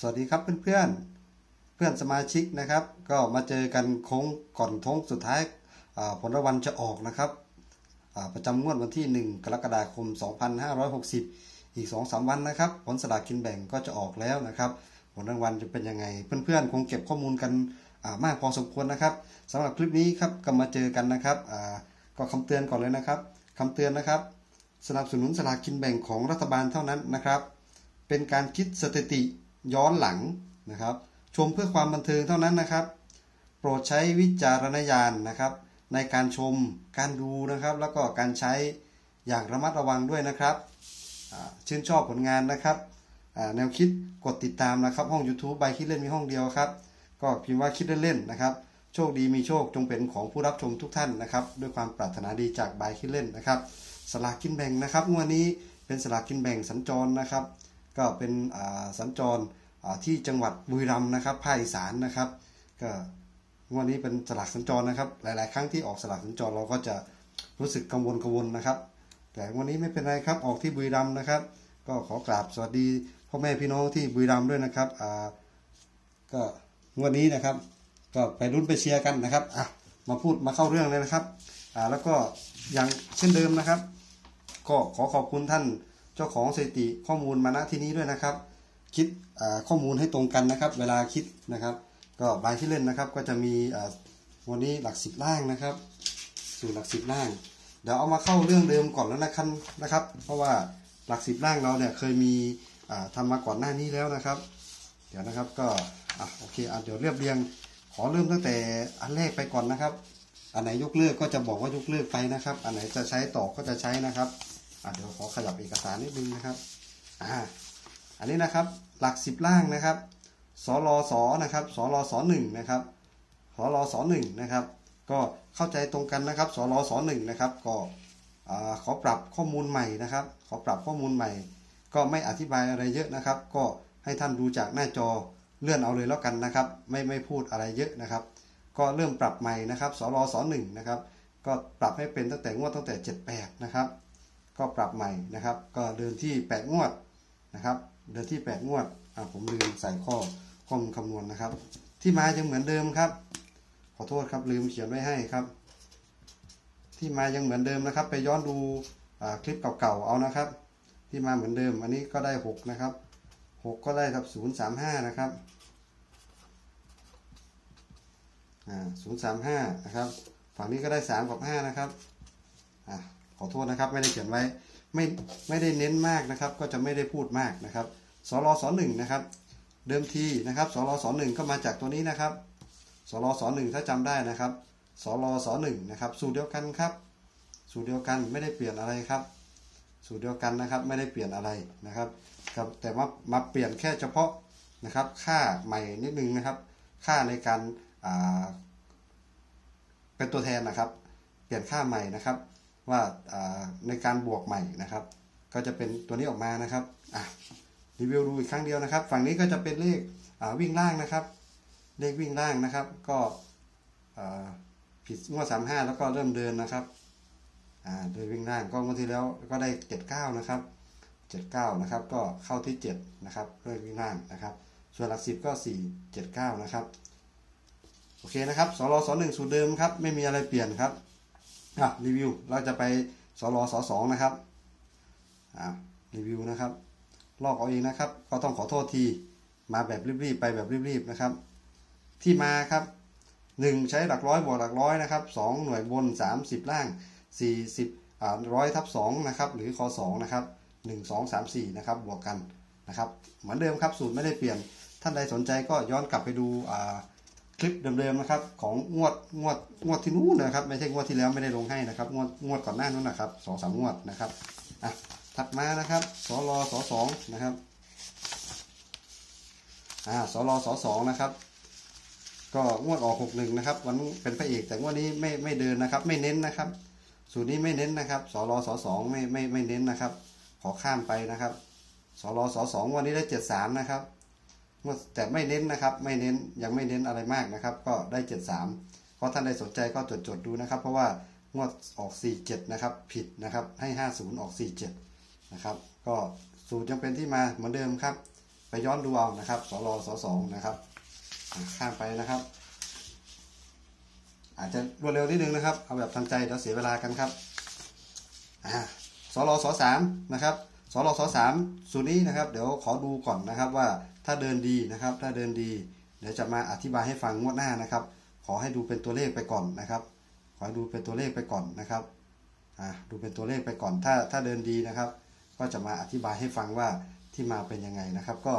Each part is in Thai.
สวัสดีครับเพื่อนๆ เพื่อนสมาชิกนะครับ ก็มาเจอกันโค้งก่อนท้งสุดท้ายผลรางวัลจะออกนะครับประจำงวดวันที่ 1 กรกฎาคม 2560 อีก 2-3 วันนะครับ ผลสลากกินแบ่งก็จะออกแล้วนะครับ ผลรางวัลจะเป็นยังไง เพื่อนๆ คงเก็บข้อมูลกันมากพอสมควรนะครับสำหรับคลิปนี้ครับก็มาเจอกันนะครับก็คำเตือนก่อนเลยนะครับคำเตือนนะครับ สนับสนุนสลากกินแบ่งของรัฐบาลเท่านั้นนะครับ เป็นการคิดสถิติ ย้อนหลังนะครับ ชมเพื่อความบันเทิงเท่านั้นนะครับ โปรดใช้วิจารณญาณนะครับ ในการชมการดูนะครับ แล้วก็การใช้อย่างระมัดระวังด้วยนะครับชื่นชอบผลงานนะครับแนวคิดกดติดตามนะครับ ห้อง YouTube ใบคิดเล่นมีห้องเดียวครับ ก็พิมพ์ว่าคิดเล่นๆนะครับ โชคดีมีโชคจงเป็นของผู้รับชมทุกท่านนะครับ ด้วยความปรารถนาดีจากใบคิดเล่นนะครับสลากกินแบ่งนะครับงวดนี้เป็นสลากกินแบ่งสัญจรนะครับ ก็เป็นสัญจรที่จังหวัดบุรีรัมย์นะครับภาคอีสานนะครับก็วันนี้เป็นสลากสัญจรนะครับ หลาย ๆ ครั้งที่ออกสลากสัญจรเราก็จะรู้สึกกังวลกังวลนะครับ แต่วันนี้ไม่เป็นไรครับออกที่บุรีรัมย์นะครับ ก็ขอกราบสวัสดีพ่อแม่พี่น้องที่บุรีรัมย์ด้วยนะครับอ่าก็วันนี้นะครับ ก็ไปรุ่นไปเชียร์กันนะครับอะมาพูดมาเข้าเรื่องเลยนะครับอ่าแล้วก็อย่างเช่นเดิมนะครับ ก็ขอขอบคุณท่าน เจ้าของสถิติข้อมูลมาณที่นี้ด้วยนะครับ คิดข้อมูลให้ตรงกันนะครับ เวลาคิดนะครับ ก็ใบที่เล่นนะครับ ก็จะมีวันนี้หลักสิบล่างนะครับ สู่หลักสิบล่าง เดี๋ยวเอามาเข้าเรื่องเดิมก่อนแล้วนะครับนะครับ เพราะว่าหลักสิบล่างเราเนี่ยเคยมีทำมาก่อนหน้านี้แล้วนะครับ เดี๋ยวนะครับก็อะโอเคอะเดี๋ยวเรียบเรียง ขอเริ่มตั้งแต่อันแรกไปก่อนนะครับ อันไหนยกเลิกก็จะบอกว่ายกเลิกไปนะครับ อันไหนจะใช้ต่อก็จะใช้นะครับ เดี๋ยวขอขยับเอกสารนิดนึงนะครับอ่าอันนี้นะครับหลักสิบล่างนะครับสลสนะครับสลสหนึ่งนะครับสลสหนึ่งนะครับ ก็เข้าใจตรงกันนะครับสลสหนึ่งนะครับ ก็ขอปรับข้อมูลใหม่นะครับ ขอปรับข้อมูลใหม่ ก็ไม่อธิบายอะไรเยอะนะครับ ก็ให้ท่านดูจากหน้าจอเลื่อนเอาเลยแล้วกันนะครับ ไม่ไม่พูดอะไรเยอะนะครับ ก็เริ่มปรับใหม่นะครับสลสหนึ่งนะครับ ก็ปรับให้เป็นตั้งแต่งวดตั้งแต่ 78 นะครับ ก็ปรับใหม่นะครับ ก็เดินที่ 8 งวดนะครับ เดือนที่ 8 งวดอ่าผมลืมใส่ข้อข้อมูลคำนวณนะครับ ที่มายังเหมือนเดิมครับ ขอโทษครับลืมเขียนไว้ให้ครับ ที่มายังเหมือนเดิมนะครับ ไปย้อนดูคลิปเก่าๆเอานะครับ ที่มาเหมือนเดิม อันนี้ก็ได้ 6 นะครับ 6 ก็ได้ครับ035 นะครับอ่า035 นะครับ ฝั่งนี้ก็ได้ 3 กับ 5 นะครับ อ่า ขอโทษนะครับไม่ได้เขียนไว้ไม่ไม่ได้เน้นมากนะครับ ก็จะไม่ได้พูดมากนะครับสรสหนึ่งนะครับ เดิมทีนะครับสรสหนึ่งก็มาจากตัวนี้นะครับสรสหนึ่งถ้าจำได้นะครับสรสหนึ่งนะครับ สูตรเดียวกันครับ สูตรเดียวกันไม่ได้เปลี่ยนอะไรครับ สูตรเดียวกันนะครับ ไม่ได้เปลี่ยนอะไรนะครับครับแต่ว่ามาเปลี่ยนแค่เฉพาะนะครับ ค่าใหม่นิดนึงนะครับ ค่าในการเป็นตัวแทนนะครับ เปลี่ยนค่าใหม่นะครับ ว่าในการบวกใหม่นะครับ ก็จะเป็นตัวนี้ออกมานะครับอะรีวิวดูอีกครั้งเดียวนะครับ ฝั่งนี้ก็จะเป็นเลขวิ่งล่างนะครับ เลขวิ่งล่างนะครับ ก็ผิดงวดสามห้าแล้วก็เริ่มเดินนะครับโดยวิ่งล่างก็งวดที่แล้วก็ได้เจ็ดเก้านะครับเจ็ดเก้านะครับ ก็เข้าที่เจ็ดนะครับเลขวิ่งล่างนะครับ ส่วนหลักสิบก็สี่เจ็ดเก้านะครับโอเคนะครับสรสหนึ่งสูตรเดิมครับ ไม่มีอะไรเปลี่ยนครับ อะรีวิวเราจะไปสรสสองนะครับอ่ารีวิวนะครับ ลอกเอาเองนะครับ ก็ต้องขอโทษทีมาแบบรีบๆไปแบบรีบๆนะครับ ที่มาครับหนึ่งใช้หลักร้อยบวกหลักร้อยนะครับสองหน่วยบนสามสิบล่างสี่สิบอ่าร้อยทับสองนะครับหรือคอสองนะครับหนึ่งสองสามสี่นะครับบวกกันนะครับ เหมือนเดิมครับสูตรไม่ได้เปลี่ยนท่านใดสนใจก็ย้อนกลับไปดูอ่า คลิปเดิมๆนะครับ ของงวดงวดงวดที่นู้นนะครับ ไม่ใช่งวดที่แล้วไม่ได้ลงให้นะครับ งวดงวดก่อนหน้านู้นนะครับสองสามงวดนะครับอะถัดมานะครับสรสสองนะครับอ่าสรสสองนะครับ ก็งวดออกหกหนึ่งนะครับวันเป็นพระเอกแต่งวดนี้ไม่ไม่เดินนะครับ ไม่เน้นนะครับ สูตรนี้ไม่เน้นนะครับสรสสองไม่ไม่ไม่เน้นนะครับ ขอข้ามไปนะครับสรสสองวันนี้ได้เจ็ดสามนะครับ แต่ไม่เน้นนะครับ ไม่เน้นยังไม่เน้นอะไรมากนะครับ ก็ได้เจ็ดสามเพราะท่านใดสนใจก็จดจดดูนะครับ เพราะว่างวดออกสี่เจ็ดนะครับ ผิดนะครับ ให้ห้าศูนย์ออกสี่เจ็ดนะครับ ก็สูตรยังเป็นที่มาเหมือนเดิมครับ ไปย้อนดูเอานะครับสรสสองนะครับข้ามไปนะครับ อาจจะรวดเร็วนิดนึงนะครับ เอาแบบทันใจเดี๋ยวเสียเวลากันครับอ่าสรสสามนะครับสรสสามสูตรนี้นะครับ เดี๋ยวขอดูก่อนนะครับว่า ถ้าเดินดีนะครับ ถ้าเดินดี เดี๋ยวจะมาอธิบายให้ฟังงวดหน้านะครับ ขอให้ดูเป็นตัวเลขไปก่อนนะครับ ขอให้ดูเป็นตัวเลขไปก่อนนะครับอ่าดูเป็นตัวเลขไปก่อน ถ้าถ้าเดินดีนะครับ ก็จะมาอธิบายให้ฟังว่าที่มาเป็นยังไงนะครับ ก็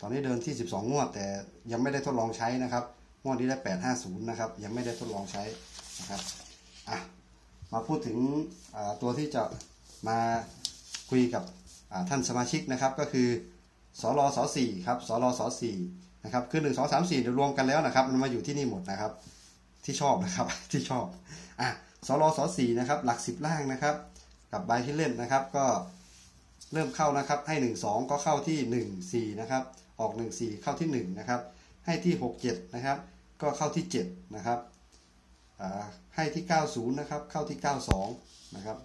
ตอนนี้เดินที่ 12 งวด แต่ยังไม่ได้ทดลองใช้นะครับงวดนี้ได้ 850 นะครับ ยังไม่ได้ทดลองใช้นะครับอะมาพูดถึงตัวที่จะมาคุยกับท่านสมาชิกนะครับก็คือ สรสสี่ครับสรสสี่นะครับคือหนึ่งสองสามสี่เดี๋ยวรวมกันแล้วนะครับมันมาอยู่ที่นี่หมดนะครับ ที่ชอบนะครับที่ชอบอะสรสสี่นะครับ หลักสิบล่างนะครับ กับใบที่เล่นนะครับ ก็เริ่มเข้านะครับ ให้หนึ่งสองก็เข้าที่หนึ่งสี่นะครับ ออกหนึ่งสี่เข้าที่หนึ่งนะครับ ให้ที่หกเจ็ดนะครับ ก็เข้าที่เจ็ดนะครับให้ที่เก้าศูนย์นะครับ เข้าที่เก้าสองนะครับ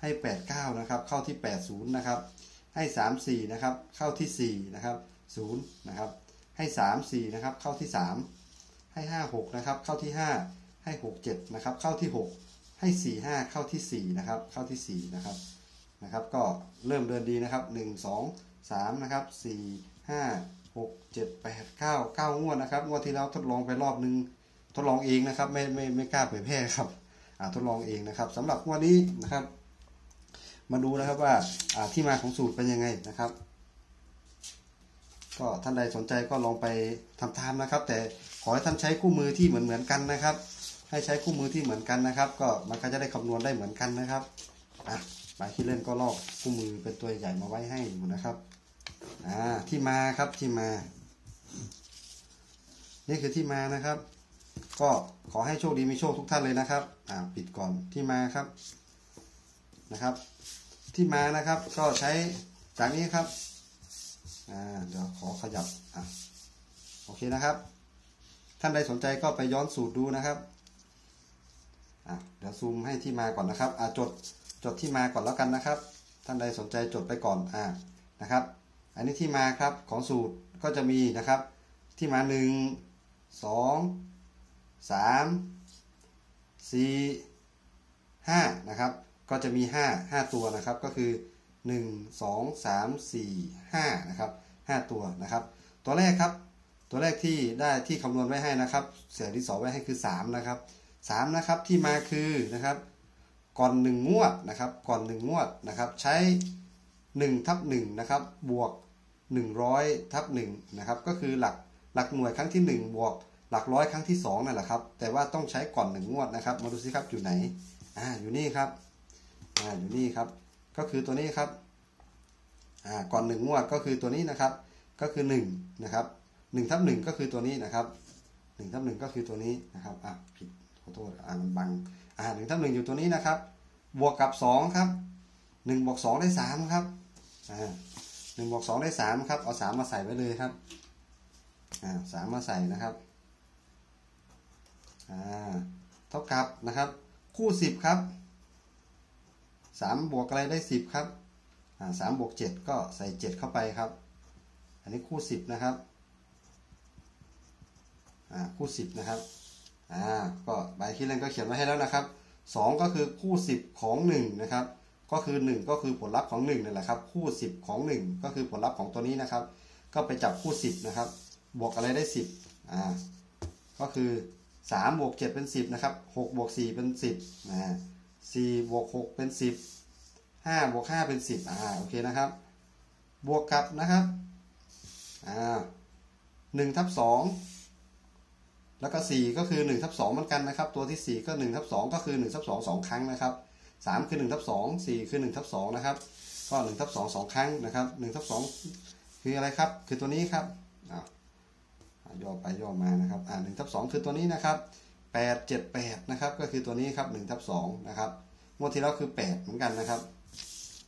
ให้แปดเก้านะครับ เข้าที่แปดศูนย์นะครับ ให้สามสี่นะครับเข้าที่สี่นะครับศูนย์นะครับให้สามสี่นะครับเข้าที่สามให้ห้าหกนะครับเข้าที่ห้าให้หกเจ็ดนะครับเข้าที่หกให้สี่ห้าเข้าที่สี่นะครับเข้าที่สี่นะครับนะครับก็เริ่มเดินดีนะครับ 1 2 3นะครับ4 5 6 7 8 9 9 งวดนะครับงวดที่แล้วทดลองไปรอบนึงทดลองเองนะครับไม่ไม่ไม่กล้าเผยแพร่ครับทดลองเองนะครับสำหรับงวดนี้นะครับ มาดูนะครับว่าที่มาของสูตรเป็นยังไงนะครับ ก็ท่านใดสนใจก็ลองไปทำตามนะครับ แต่ขอให้ท่านใช้คู่มือที่เหมือนเหมือนกันนะครับ ให้ใช้คู่มือที่เหมือนกันนะครับ ก็มันก็จะได้คำนวณได้เหมือนกันนะครับอะปลาขี้เล่นก็ลอกคู่มือเป็นตัวใหญ่มาไว้ให้อยู่นะครับอ่าที่มาครับที่มา นี่คือที่มานะครับ ก็ขอให้โชคดีมีโชคทุกท่านเลยนะครับอ่าปิดก่อนที่มาครับ นะครับ ที่มานะครับก็ใช้จากนี้ครับอ่าเดี๋ยวขอขยับอะโอเคนะครับ ท่านใดสนใจก็ไปย้อนสูตรดูนะครับอะเดี๋ยวซูมให้ที่มาก่อนนะครับอ่าจดจดที่มาก่อนแล้วกันนะครับ ท่านใดสนใจจดไปก่อนอ่านะครับ อันนี้ที่มาครับของสูตรก็จะมีนะครับ ที่มา1 2 3 4 5นะครับ ก็จะมี 5 5 ตัวนะครับ ก็คือ 1 2 3 4 5นะครับ5ตัวนะครับ ตัวแรกครับ ตัวแรกที่ได้ที่คำนวณไว้ให้นะครับ เสียที่สอไว้ให้คือ 3 นะครับ 3 นะครับที่มาคือนะครับ ก่อน 1 งวดนะครับ ก่อน 1 งวดนะครับ ใช้1ทับ1นะครับ บวก 100ทับ1นะครับ ก็คือหลักหลักหน่วยครั้งที่ 1 บวกหลักร้อยครั้งที่2นั่นแหละครับ แต่ว่าต้องใช้ก่อน 1 งวดนะครับ มาดูสิครับอยู่ไหน อ่า อยู่นี่ครับ อ่าอยู่นี่ครับ ก็คือตัวนี้ครับอ่าก่อน1งวดก็คือตัวนี้นะครับ ก็คือ1นะครับ1ทับ1ก็คือตัวนี้นะครับ1ทับ1ก็คือตัวนี้นะครับอะผิดขอโทษอ่ามันบังอ่าหนึ่งทับหนึ่งอยู่ตัวนี้นะครับ บวกกับสองครับหนึ่งบวกสองได้สามครับอ่าหนึ่งบวกสองได้สามครับ เอาสามมาใส่ไว้เลยครับ อ่าสามมาใส่นะครับ อ่า เท่ากับนะครับ คู่สิบครับ สามบวกอะไรได้สิบครับสามบวกเจ็ดก็ใส่เจ็ดเข้าไปครับ อันนี้คู่สิบนะครับอ่าคู่สิบนะครับอ่าก็ใบคิดเล่นก็เขียนไว้ให้แล้วนะครับ2ก็คือคู่10ของ1นะครับ ก็คือ1ก็คือผลลัพธ์ของ1นั่นแหละครับ คู่10ของ1ก็คือผลลัพธ์ของตัวนี้นะครับ ก็ไปจับคู่10นะครับ บวกอะไรได้10อ่าก็คือ3บวก7เป็น10นะครับ6บวก4เป็น10อ่า 4บวก6เป็น 10 5บวก5เป็น 10อ่าโอเคนะครับ บวกกับนะครับอ่า1ทับ2แล้วก็ 4 ก็คือ1ทับ2เหมือนกันนะครับ ตัวที่ 4 ก็1ทับ2ก็คือ1ทับ2 2 ครั้งนะครับ 3 คือ1ทับ2 4 คือ1ทับ2นะครับ ก็1ทับ2 2 ครั้งนะครับ1ทับ2คืออะไรครับ คือตัวนี้ครับอ่าย่อไปย่อมานะครับอ่า1ทับ2คือตัวนี้นะครับ 8 7 8 นะครับ ก็คือตัวนี้ครับ1ทับ2นะครับ งวดที่แล้วคือ 8 เหมือนกันนะครับ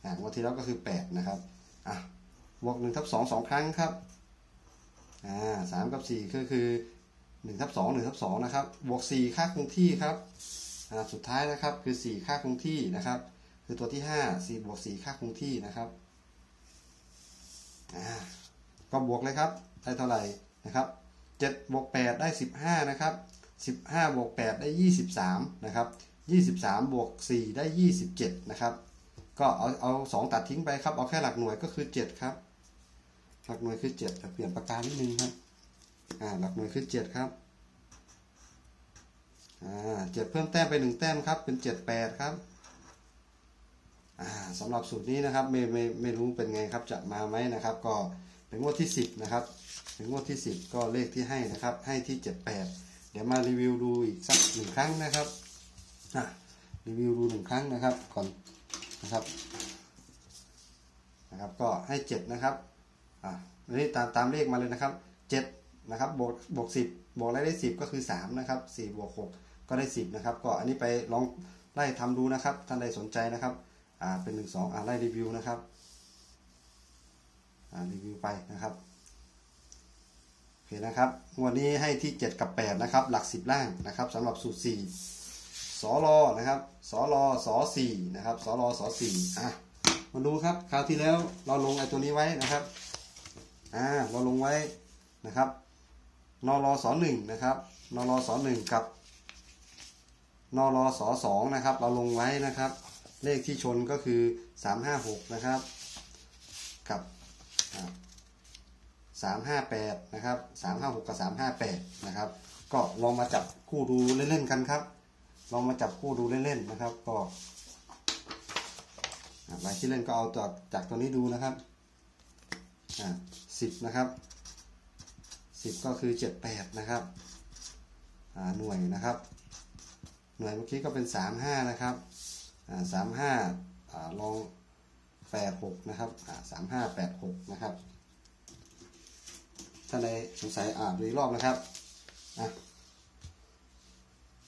อ่างวดที่แล้วก็คือ 8 นะครับ อะ บวก1ทับ2 2 ครั้งครับ อ่า3กับ 4 ก็คือ1ทับ2 1ทับ2นะครับ บวก 4 ค่าคงที่ครับ อ่า สุดท้ายนะครับคือ 4 ค่าคงที่นะครับ คือตัวที่ 5 4 บวก 4 ค่าคงที่นะครับก็ก็บวกเลยครับ ได้เท่าไหร่นะครับ7บวก8ได้ 15 นะครับ 15บวก8ได้ 23 นะครับ 23 บวก 4 ได้ 27 นะครับ ก็เอาเอา2ตัดทิ้งไปครับ เอาแค่หลักหน่วยก็คือ 7 ครับ หลักหน่วยคือ7เปลี่ยนปากกานิดนึงครับ อ่า หลักหน่วยคือ 7 ครับ อ่าเจ็ดเพิ่มแต้มไป 1 แต้มครับ เป็น 7 8 ครับ อ่าสำหรับสูตรนี้นะครับ ไม่ไม่ไม่รู้เป็นไงครับ จะมาไหมนะครับ ก็เป็นงวดที่ 10 นะครับ เป็นงวดที่ 10 ก็เลขที่ให้นะครับ ให้ที่ 78 ดี๋ยวมารีวิวดูอีกสักหนึ่งครั้งนะครับรีวิวดูหนึ่งครั้งนะครับก่อนนะครับนะครับ ก็ให้7นะครับอะอันนี้ตามตามเลขมาเลยนะครับ7นะครับบวกบวก10บบวกอะไรได้10ก็คือ3นะครับ4บวก6ก็ได้10นะครับ ก็อันนี้ไปลองไล่ทำดูนะครับ ท่านใดสนใจนะครับอ่าเป็นหนึ่งสองอ่าไล่รีวิวนะครับอ่ารีวิวไปนะครับ เคนะครับงวันนี้ให้ที่ 7 กับ 8 นะครับ หลัก 10 ล่างนะครับสำหรับสูตร 4สอรอนะครับสอรอสอ4นะครับสอรอสอ4อะมาดูครับคราวที่แล้วเราลงไอ้ตัวนี้ไว้นะครับอ่าเราลงไว้นะครับนรอสอ1นะครับนรอสอ1กับนรอสอ2นะครับ เราลงไว้นะครับ เลขที่ชนก็คือ 356 นะครับ กับ 358นะครับ356กับ358นะครับก็ลองมาจับคู่ดูเล่นๆกันครับ ลองมาจับคู่ดูเล่นๆนะครับ ก็ใบที่เล่นก็เอาจากจากตัวนี้ดูนะครับอ่า10นะครับ10ก็คือ78นะครับอ่าหน่วยนะครับ หน่วยเมื่อกี้ก็เป็น35นะครับสามห้าลองแปดหกนะครับสามห้าแปดหกนะครับ ท่านใดสงสัยอ่านอีกรอบนะครับอะ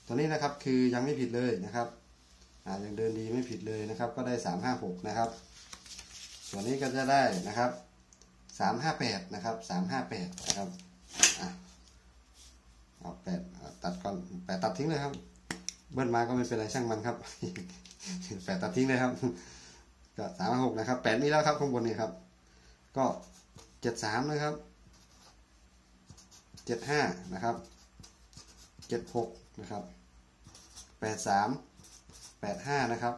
ตัวนี้นะครับคือยังไม่ผิดเลยนะครับอ่ายังเดินดีไม่ผิดเลยนะครับ ก็ได้สามห้าหกนะครับส่วนนี้ก็จะได้นะครับสามห้าแปดนะครับสามห้าแปดนะครับอะเอาแปดตัดก่อนแปดตัดทิ้งเลยครับ เบิ้ลมาก็ไม่เป็นไรช่างมันครับแปดตัดทิ้งเลยครับ ก็สามหกนะครับแปดมีแล้วครับข้างบนนี่ครับ ก็เจ็ดสามนะครับ เจ็ดห้านะครับเจ็ดหกนะครับแปดสามแปดห้านะครับ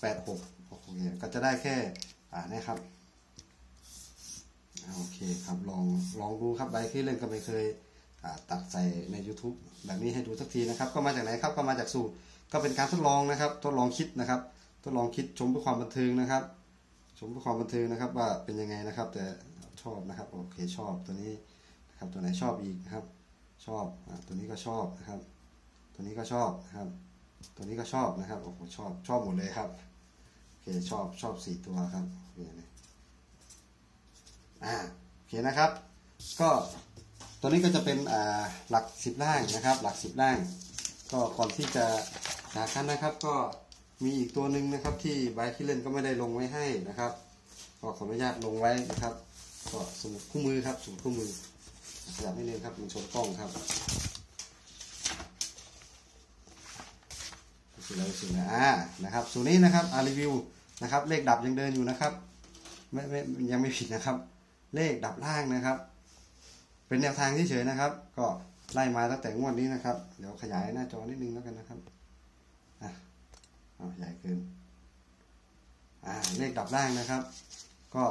แปดหกโอเคก็จะได้แค่อ่านี่ครับโอเคครับลองลองดูครับใบที่เล่นก็ไม่เคยตัดใส่ใน YouTube แบบนี้ให้ดูสักทีนะครับ ก็มาจากไหนครับก็มาจากสูตรก็เป็นการทดลองนะครับ ทดลองคิดนะครับ ทดลองคิดชมเพื่อความบันเทิงนะครับ ชมเพื่อความบันเทิงนะครับ ว่าเป็นยังไงนะครับ แต่ชอบนะครับโอเคชอบตัวนี้ นะครับ ตัวไหนชอบอีกนะครับ ชอบตัวนี้ก็ชอบนะครับ ตัวนี้ก็ชอบนะครับ ตัวนี้ก็ชอบนะครับโอ้โหชอบชอบหมดเลยครับโอเคชอบชอบสี่ตัวครับโอเคอ่าโอเคนะครับ ก็ตัวนี้ก็จะเป็นหลักสิบล่างนะครับ หลักสิบล่าง ก็ก่อนที่จะจากกันนะครับก็มีอีกตัวหนึ่งนะครับที่ใบที่เล่นก็ไม่ได้ลงไว้ให้นะครับ ก็ขออนุญาตลงไว้นะครับ ก็สมุดคู่มือครับสมุดคู่มือ ขยับนิดนึงครับมันชนกล้องครับสุดแล้วสุดแล้วอ่านะครับสูตรนี้นะครับอารีวิวนะครับ เลขดับยังเดินอยู่นะครับไม่ไม่ยังไม่ผิดนะครับ เลขดับล่างนะครับ เป็นแนวทางเฉยๆนะครับ ก็ไล่มาตั้งแต่งวดนี้นะครับ เดี๋ยวขยายหน้าจอนิดนึงแล้วกันนะครับอะเอาใหญ่เกินอ่าเลขดับล่างนะครับ ก็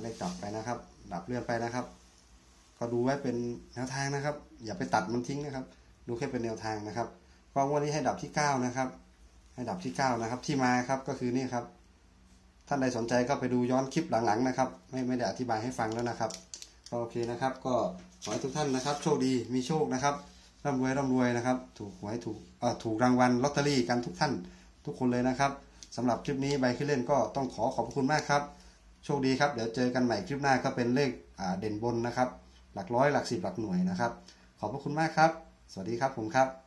เลขดับไปนะครับ ดับเลื่อนไปนะครับ ก็ดูไว้เป็นแนวทางนะครับ อย่าไปตัดมันทิ้งนะครับ ดูแค่เป็นแนวทางนะครับก็วันนี้ให้ดับที่ 9 นะครับ ให้ดับที่ 9 นะครับ ที่มาครับก็คือนี่ครับ ท่านใดสนใจก็ไปดูย้อนคลิปหลังๆนะครับ ไม่ไม่ได้อธิบายให้ฟังแล้วนะครับก็โอเคนะครับ ก็ขอให้ทุกท่านนะครับ โชคดีมีโชคนะครับร่ำรวยร่ำรวยนะครับ ถูกหวยถูกเอ่อถูกรางวัลลอตเตอรี่กันทุกท่านทุกคนเลยนะครับสำหรับคลิปนี้ใบขึ้นเล่นก็ต้องขอขอบคุณมากครับ โชคดีครับ เดี๋ยวเจอกันใหม่คลิปหน้าก็เป็นเลขเด่นบนนะครับ หลักร้อยหลักสิบหลักหน่วยนะครับ ขอบพระคุณมากครับ สวัสดีครับผมครับ